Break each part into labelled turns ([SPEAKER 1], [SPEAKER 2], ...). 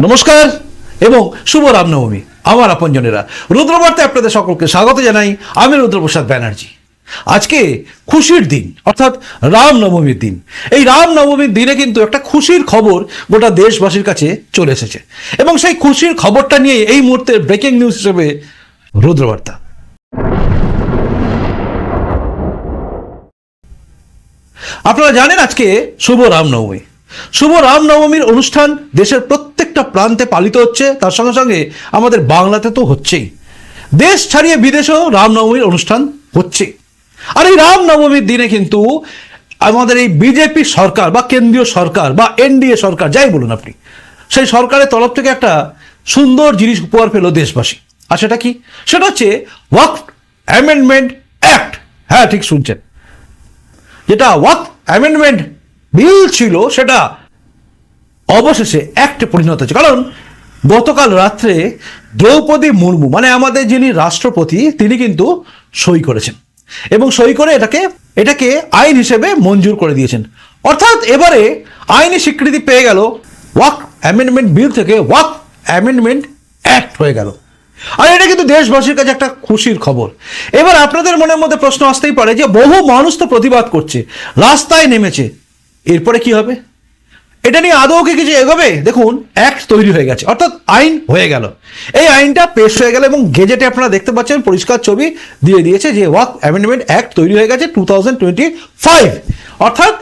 [SPEAKER 1] নমস্কার এবং শুভ রামনবমী। আমার আপনজনেরা রুদ্রবার্তায় আপনাদের সকলকে স্বাগত জানাই। আমি রুদ্রপ্রসাদ ব্যানার্জি। আজকে খুশির দিন, অর্থাৎ রামনবমীর দিন। এই রামনবমীর দিনে কিন্তু একটা খুশির খবর গোটা দেশবাসীর কাছে চলে এসেছে। এবং সেই খুশির খবরটা নিয়ে এই মুহূর্তের ব্রেকিং নিউজ হিসেবে রুদ্রবার্তা। আপনারা জানেন আজকে শুভ রামনবমী। শুভ রামনবমীর অনুষ্ঠান দেশের প্রত্যেকটা প্রান্তে পালিত হচ্ছে, তার সঙ্গে সঙ্গে আমাদের বাংলাতে তো হচ্ছেই। দেশ ছাড়িয়ে বিদেশেও রামনবমীর অনুষ্ঠান হচ্ছে। আর এই রামনবমীর দিনে কিন্তু আমাদের এই বিজেপি সরকার বা কেন্দ্রীয় সরকার বা এনডিএ সরকার, যাই বলুন আপনি, সেই সরকারের তরফ থেকে একটা সুন্দর জিনিস উপহার পেল দেশবাসী। আর সেটা কি? সেটা হচ্ছে ওয়াক অ্যামেন্ডমেন্ট অ্যাক্ট। হ্যাঁ ঠিক শুনছেন। যেটা ওয়াক অ্যামেন্ডমেন্ট বিল ছিল, সেটা অবশেষে অ্যাক্টে পরিণত হচ্ছে কারণ গতকাল রাত্রে দ্রৌপদী মুর্মু মানে আমাদের যিনি রাষ্ট্রপতি, তিনি কিন্তু সই করেছেন। এবং সই করে এটাকে এটাকে আইন হিসেবে মঞ্জুর করে দিয়েছেন। অর্থাৎ এবারে আইনি স্বীকৃতি পেয়ে গেল, ওয়াক অ্যামেন্ডমেন্ট বিল থেকে ওয়াক অ্যামেন্ডমেন্ট অ্যাক্ট হয়ে গেল। আর এটা কিন্তু দেশবাসীর কাছে একটা খুশির খবর। এবার আপনাদের মনের মধ্যে প্রশ্ন আসতেই পারে যে বহু মানুষ তো প্রতিবাদ করছে, রাস্তায় নেমেছে। এরপরে কি হবে? এটা নিয়ে আদৌ কি কিছু এগোবে? দেখুন অ্যাক্ট তৈরি হয়ে গেছে। অর্থাৎ আইন হয়ে গেল। এই আইনটা পেশ হয়ে গেল এবং গেজেটে আপনারা দেখতে পাচ্ছেন, পরিষ্কার ছবি দিয়ে দিয়েছে যে ওয়াক অ্যামেন্ডমেন্ট অ্যাক্ট তৈরি হয়ে গেছে টু টোয়েন্টি ফাইভ অর্থাৎ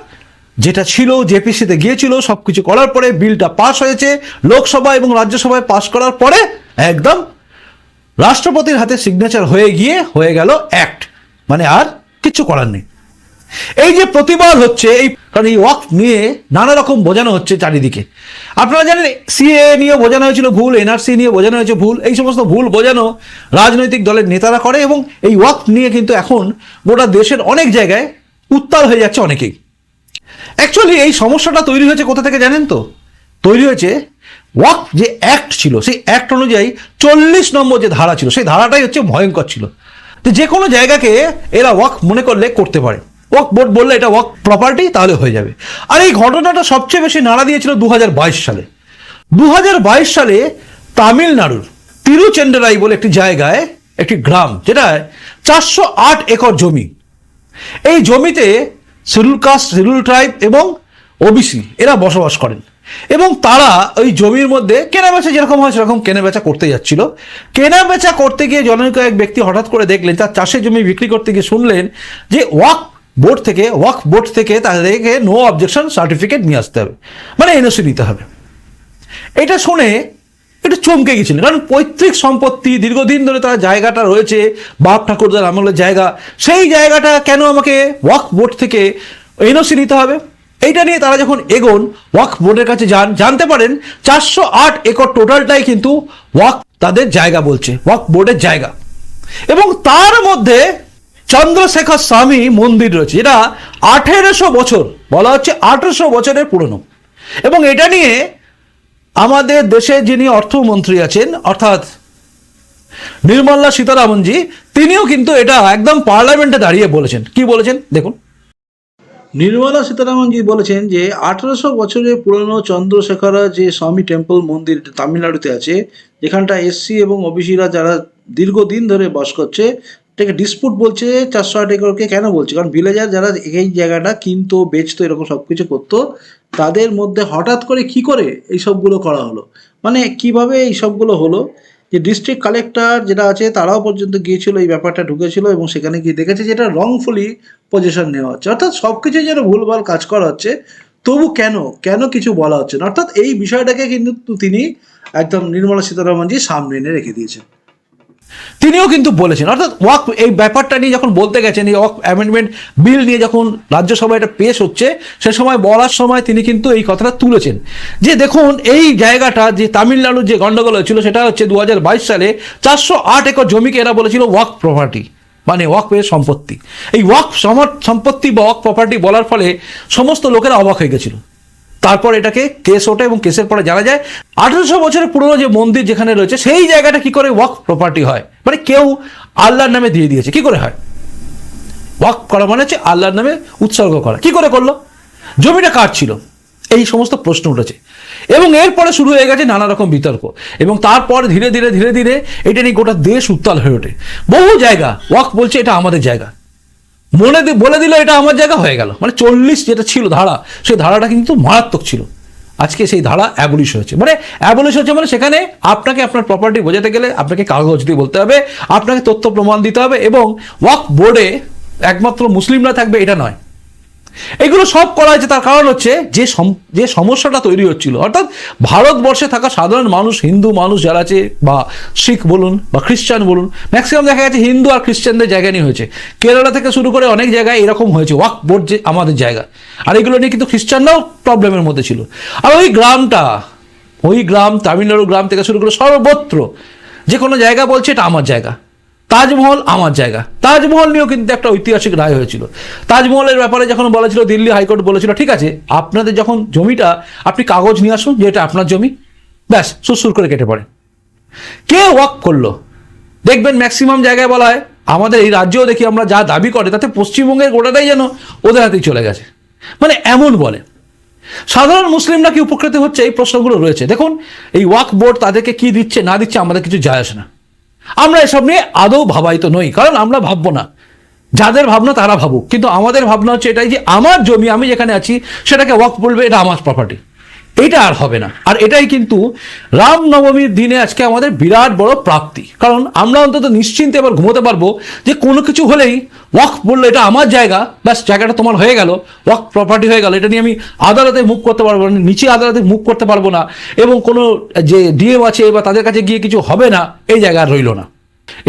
[SPEAKER 1] যেটা ছিল জেপিসিতে গিয়েছিল সব কিছু করার পরে বিলটা পাশ হয়েছে, লোকসভা এবং রাজ্যসভায় পাশ করার পরে একদম রাষ্ট্রপতির হাতে সিগনেচার হয়ে গিয়ে হয়ে গেল অ্যাক্ট মানে আর কিছু করার নেই। এই যে প্রতিবাদ হচ্ছে, এই কারণ এই ওয়াক নিয়ে নানা রকম বোঝানো হচ্ছে চারিদিকে। আপনারা জানেন, সিএ নিয়ে বোঝানো হয়েছিল ভুল, এনআরসি নিয়ে বোঝানো হয়েছে ভুল, এই সমস্ত ভুল বোঝানো রাজনৈতিক দলের নেতারা করে এবং এই ওয়াক নিয়ে কিন্তু এখন গোটা দেশের অনেক জায়গায় উত্তাল হয়ে যাচ্ছে অনেকেই। অ্যাকচুয়ালি এই সমস্যাটা তৈরি হয়েছে কোথা থেকে জানেন তো? তৈরি হয়েছে ওয়াক যে অ্যাক্ট ছিল, সেই অ্যাক্ট অনুযায়ী চল্লিশ নম্বর যে ধারা ছিল, সেই ধারাটাই হচ্ছে ভয়ঙ্কর ছিল। যে কোনো জায়গাকে এরা ওয়াক মনে করলে করতে পারে। ওয়াক বোর্ড বললে এটা ওয়াক প্রপার্টি, তাহলে হয়ে যাবে। আর এই ঘটনাটা সবচেয়ে বেশি নাড়া দিয়েছিল দু হাজার বাইশ সালে। দু হাজার বাইশ সালে তামিলনাড়ুর তিরুচেন্ডরাই বলে একটি জায়গায়, একটি গ্রাম যেটা চারশো আট একর জমি। এই জমিতে শিডিউল কাস্ট শিডিউল ট্রাইব এবং ওবিসি, এরা বসবাস করেন। এবং তারা ওই জমির মধ্যে কেনাবেচা যেরকম হয়, সেরকম কেনাবেচা করতে যাচ্ছিল। কেনাবেচা করতে গিয়ে জনৈক এক ব্যক্তি হঠাৎ করে দেখলেন, তার চাষের জমি বিক্রি করতে গিয়ে শুনলেন যে ওয়াক বোর্ড থেকে, ওয়াক বোর্ড থেকে তাদেরকে নো অবজেকশন সার্টিফিকেট নিয়ে আসতে হবে। মানে এনওসি নিতে হবে। এটা শুনে একটু চমকে গেছিলেন কারণ পৈতৃক সম্পত্তি, দীর্ঘদিন ধরে তার জায়গাটা রয়েছে, বাপ ঠাকুরদার আমলের জায়গা, সেই জায়গাটা কেন আমাকে ওয়াক বোর্ড থেকে এনওসি নিতে হবে? এইটা নিয়ে তারা যখন এগোন, ওয়াক বোর্ডের কাছে যান, জানতে পারেন চারশো আট একর টোটালটাই কিন্তু ওয়াক তাদের জায়গা বলছে, ওয়াক বোর্ডের জায়গা। এবং তার মধ্যে চন্দ্রশেখর স্বামী মন্দির রয়েছে। যেটা আঠেরোশো বছর, বলা হচ্ছে আঠেরোশো বছরের পুরনো। এবং এটা নিয়ে আমাদের দেশের যিনি অর্থমন্ত্রী আছেন, অর্থাৎ নির্মলা সীতারামনজি, তিনিও কিন্তু এটা একদম পার্লামেন্টে দাঁড়িয়ে বলেছেন। কি বলেছেন? দেখুন। নির্মলা সীতারামনজি বলেছেন যে, আঠারোশো বছরের পুরনো চন্দ্রশেখরা যে স্বামী টেম্পল মন্দির তামিলনাড়ুতে আছে যেখানটা এসসি এবং ওবিসিরা যারা দীর্ঘদিন ধরে বাস করছে এটাকে ডিসপুট বলছে চারশো আট একরকে কেন বলছে? কারণ ভিলেজার যারা এই জায়গাটা কিনতো, বেচতো, এরকম সব কিছু করতো, তাদের মধ্যে হঠাৎ করে কি করে এই সবগুলো করা হলো? মানে কীভাবে এই সবগুলো হলো? যে ডিস্ট্রিক্ট কালেক্টর যেটা আছে, তারাও পর্যন্ত গিয়েছিল, এই ব্যাপারটা ঢুকেছিল এবং সেখানে গিয়ে দেখেছে যেটা রংফুলি পজিশন নেওয়া হচ্ছে। অর্থাৎ সব কিছুই যেন ভুলভাল কাজ করা হচ্ছে, তবু কেন? কেন কিছু বলা হচ্ছে না? অর্থাৎ এই বিষয়টাকে কিন্তু তিনি একদম নির্মলা সীতারামনজি সামনে এনে রেখে দিয়েছেন। তিনিও কিন্তু বলেছেন, অর্থাৎ ওয়াক, এই ব্যাপারটা নিয়ে যখন বলতে গেছেন, এই ওয়াক অ্যামেন্ডমেন্ট বিল নিয়ে যখন রাজ্যসভায় এটা পেশ হচ্ছে, সে সময় বলার সময় তিনি কিন্তু এই কথাটা তুলেছেন। যে দেখুন, এই জায়গাটা যে তামিলনাড়ুর যে গন্ডগোল হয়েছিল, সেটা হচ্ছে দু হাজার বাইশ সালে চারশো আট একর জমিকে এরা বলেছিল ওয়াক প্রপার্টি মানে ওয়াক পেয়ে সম্পত্তি। এই ওয়াক সম্পত্তি বা ওয়াক প্রপার্টি বলার ফলে সমস্ত লোকেরা অবাক হয়ে গেছিল। তারপর এটাকে কেস ওঠে এবং কেসের পরে জানা যায় আঠারোশো বছরের পুরনো যে মন্দির যেখানে রয়েছে, সেই জায়গাটা কি করে ওয়াক প্রপার্টি হয়? মানে কেউ আল্লাহর নামে দিয়ে দিয়েছে। কি করে হয়? ওয়াক করা মানে হচ্ছে আল্লাহর নামে উৎসর্গ করা। কি করে করল? জমিটা কার ছিল? এই সমস্ত প্রশ্ন উঠেছে। এবং এরপরে শুরু হয়ে গেছে নানা রকম বিতর্ক। এবং তারপর ধীরে ধীরে ধীরে ধীরে এটা নিয়ে গোটা দেশ উত্তাল হয়ে ওঠে। বহু জায়গা ওয়াক বলছে এটা আমাদের জায়গা। মনে বলে দিল এটা আমার জায়গা হয়ে গেল। মানে চল্লিশ যেটা ছিল ধারা, সেই ধারাটা কিন্তু মারাত্মক ছিল। আজকে সেই ধারা অ্যাবলিশ হয়েছে। মানে অ্যাবলিশ হয়েছে মানে সেখানে আপনাকে আপনার প্রপার্টি বোঝাতে গেলে আপনাকে কাগজ দিয়ে বলতে হবে, আপনাকে তথ্য প্রমাণ দিতে হবে এবং ওয়াক বোর্ডে একমাত্র মুসলিমরা থাকবে, এটা নয়। এগুলো সব করা হয়েছে, তার কারণ হচ্ছে যে যে সমস্যাটা তৈরি হচ্ছিল, অর্থাৎ ভারতবর্ষে থাকা সাধারণ মানুষ, হিন্দু মানুষ যারা আছে, বা শিখ বলুন, বা খ্রিস্টান বলুন ম্যাক্সিমাম দেখা গেছে হিন্দু আর খ্রিস্টানদের জায়গা নিয়ে হয়েছে। কেরালা থেকে শুরু করে অনেক জায়গায় এরকম হয়েছে ওয়াক বোর্ড যে আমাদের জায়গা। আর এগুলো নিয়ে কিন্তু খ্রিস্টানরাও প্রবলেমের মধ্যে ছিল। আর ওই গ্রামটা, ওই গ্রাম, তামিলনাড়ু গ্রাম থেকে শুরু করে সর্বত্র যে কোনো জায়গা বলছে, এটা আমার জায়গা। তাজমহল আমার জায়গা। তাজমহল নিয়েও কিন্তু একটা ঐতিহাসিক রায় হয়েছিল। তাজমহলের ব্যাপারে যখন বলেছিল, দিল্লি হাইকোর্ট বলেছিল, ঠিক আছে, আপনাদের যখন জমিটা, আপনি কাগজ নিয়ে আসুন যে এটা আপনার জমি, ব্যাস, সুরসুর করে কেটে পড়ে। কে ওয়াক করল? দেখবেন ম্যাক্সিমাম জায়গায় বলা হয়, আমাদের এই রাজ্যেও দেখি আমরা যা দাবি করে, তাতে পশ্চিমবঙ্গের গোটাটাই যেন ওদের হাতেই চলে গেছে। মানে এমন বলে। সাধারণ মুসলিমরা কি উপকৃত হচ্ছে? এই প্রশ্নগুলো রয়েছে। দেখুন, এই ওয়াক বোর্ড তাদেরকে কি দিচ্ছে, না দিচ্ছে, আমাদের কিছু যায় আসে না। আমরা এসব নিয়ে আদৌ ভাবাই তো নই, কারণ আমরা ভাববো না। যাদের ভাবনা তারা ভাবুক। কিন্তু আমাদের ভাবনা হচ্ছে এটাই যে, আমার জমি আমি যেখানে আছি, সেটাকে ওয়াক বলবে, এটা আমার প্রপার্টি এটা আর হবে না। আর এটাই কিন্তু রামনবমীর দিনে আজকে আমাদের বিরাট বড় প্রাপ্তি। কারণ আমরা অন্তত নিশ্চিন্তে এবার ঘুমোতে পারব যে কোনো কিছু হলেই ওয়াক বলল, এটা আমার জায়গা, ব্যাস জায়গাটা তোমার হয়ে গেল, ওয়াক প্রপার্টি হয়ে গেল। এটা নিয়ে আমি আদালতে মুখ করতে পারব না, নিচে আদালতে মুখ করতে পারব না, এবং কোনো যে ডিএম আছে বা তাদের কাছে গিয়ে কিছু হবে না, এই জায়গা আর রইল না।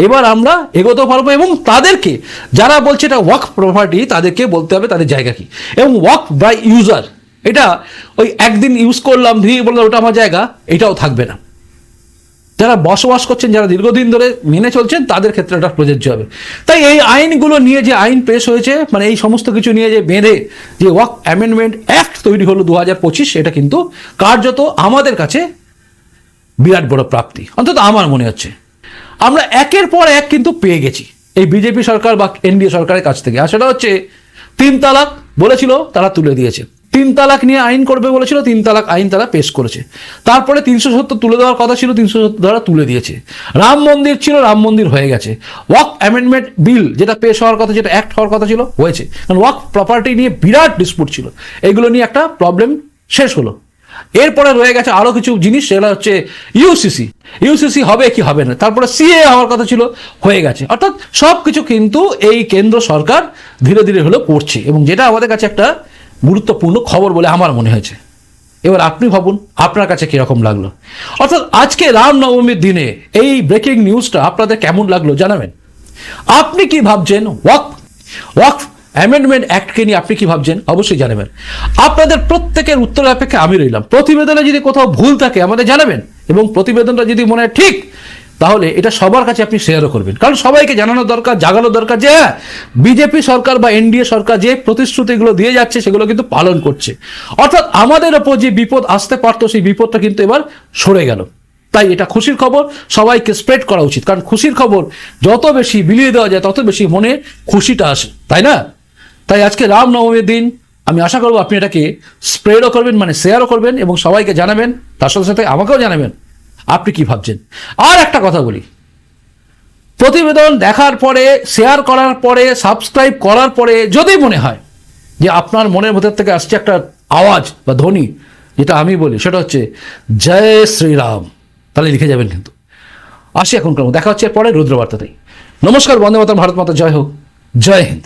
[SPEAKER 1] এবার আমরা এগোতে পারব এবং তাদেরকে, যারা বলছে এটা ওয়াক প্রপার্টি তাদেরকে বলতে হবে তাদের জায়গা কি। এবং ওয়াক বাই ইউজার এটা ওই একদিন ইউজ করলাম দিয়ে বললাম ওটা আমার জায়গা, এটাও থাকবে না। যারা বসবাস করছেন, যারা দীর্ঘদিন ধরে মেনে চলছেন, তাদের ক্ষেত্রে এটা প্রযোজ্য হবে। তাই এই আইনগুলো নিয়ে যে আইন পেশ হয়েছে মানে এই সমস্ত কিছু নিয়ে যে বেঁধে যে ওয়াক অ্যামেন্ডমেন্ট অ্যাক্ট তৈরি হলো দু হাজার পঁচিশ, এটা কিন্তু কার্যত আমাদের কাছে বিরাট বড় প্রাপ্তি। অন্তত আমার মনে হচ্ছে। আমরা একের পর এক কিন্তু পেয়ে গেছি। এই বিজেপি সরকার বা এনডিএ সরকারের কাছ থেকে। আর সেটা হচ্ছে তিন তালাক বলেছিল, তারা তুলে দিয়েছে। তিন তালাক নিয়ে আইন করবে বলেছিল, তিন তালাক আইন তারা পেশ করেছে। তারপরে তিনশো সত্তর তুলে দেওয়ার কথা ছিল, তিনশো সত্তর তারা তুলে দিয়েছে। রাম মন্দির ছিল, রাম মন্দির হয়ে গেছে। ওয়াক অ্যামেন্ডমেন্ট বিল যেটা পেশ হওয়ার কথা যেটা অ্যাক্ট হওয়ার কথা ছিল, হয়েছে। কারণ ওয়াক প্রপার্টি নিয়ে বিরাট ডিসপুট ছিল। এগুলো নিয়ে একটা প্রবলেম শেষ হলো। এরপরে রয়ে গেছে আরও কিছু জিনিস, সেটা হচ্ছে ইউসিসি ইউসিসি হবে কি হবে না? তারপরে সিএ হওয়ার কথা ছিল, হয়ে গেছে। অর্থাৎ সব কিছু কিন্তু এই কেন্দ্র সরকার ধীরে ধীরে হলেও করছে। এবং যেটা আমাদের কাছে একটা গুরুত্বপূর্ণ খবর বলে আমার মনে হয়েছে। এবার আপনি ভাবুন, আপনার কাছে কীরকম লাগল? অর্থাৎ আজকে রামনবমীর দিনে এই ব্রেকিং নিউজটা আপনাদের কেমন লাগল জানাবেন? আপনি কি ভাবছেন? ওয়াক ওয়াক অ্যামেন্ডমেন্ট অ্যাক্টকে নিয়ে আপনি কি ভাবছেন? অবশ্যই জানাবেন। আপনাদের প্রত্যেকের উত্তরের অপেক্ষা আমি রইলাম। প্রতিবেদনে যদি কোথাও ভুল থাকে আমাদের জানাবেন এবং প্রতিবেদনটা যদি মনে হয় ঠিক তাহলে এটা সবার কাছে আপনি শেয়ারও করবেন। কারণ সবাইকে জানানো দরকার, জাগানো দরকার যে হ্যাঁ বিজেপি সরকার বা এনডিএ সরকার যে প্রতিশ্রুতিগুলো দিয়ে যাচ্ছে, সেগুলো কিন্তু পালন করছে। অর্থাৎ আমাদের ওপর যে বিপদ আসতে পারতো, সেই বিপদটা কিন্তু এবার সরে গেল। তাই এটা খুশির খবর, সবাইকে স্প্রেড করা উচিত। কারণ খুশির খবর, যত বেশি বিলিয়ে দেওয়া যায়, তত বেশি মনে খুশিটা আসে। তাই না? তাই আজকে রামনবমীর দিন, আমি আশা করব আপনি এটাকে স্প্রেডও করবেন মানে শেয়ারও করবেন এবং সবাইকে জানাবেন। তার সাথে সাথে আমাকেও জানাবেন। আপনি কি ভাবছেন? আর একটা কথা বলি। প্রতিবেদন দেখার পরে শেয়ার করার পরে সাবস্ক্রাইব করার পরে যদি মনে হয় যে আপনার মনের ভেতর থেকে আসছে একটা আওয়াজ বা ধ্বনি, যেটা আমি বলি, সেটা হচ্ছে, জয় শ্রীরাম। তাহলে লিখে যাবেন কিন্তু। আসি এখন ক্রম দেখা হচ্ছে পরে রুদ্রবার্তাতেই। নমস্কার, বন্দে মাতা ভারত মাতা, জয় হোক। জয় হিন্দ।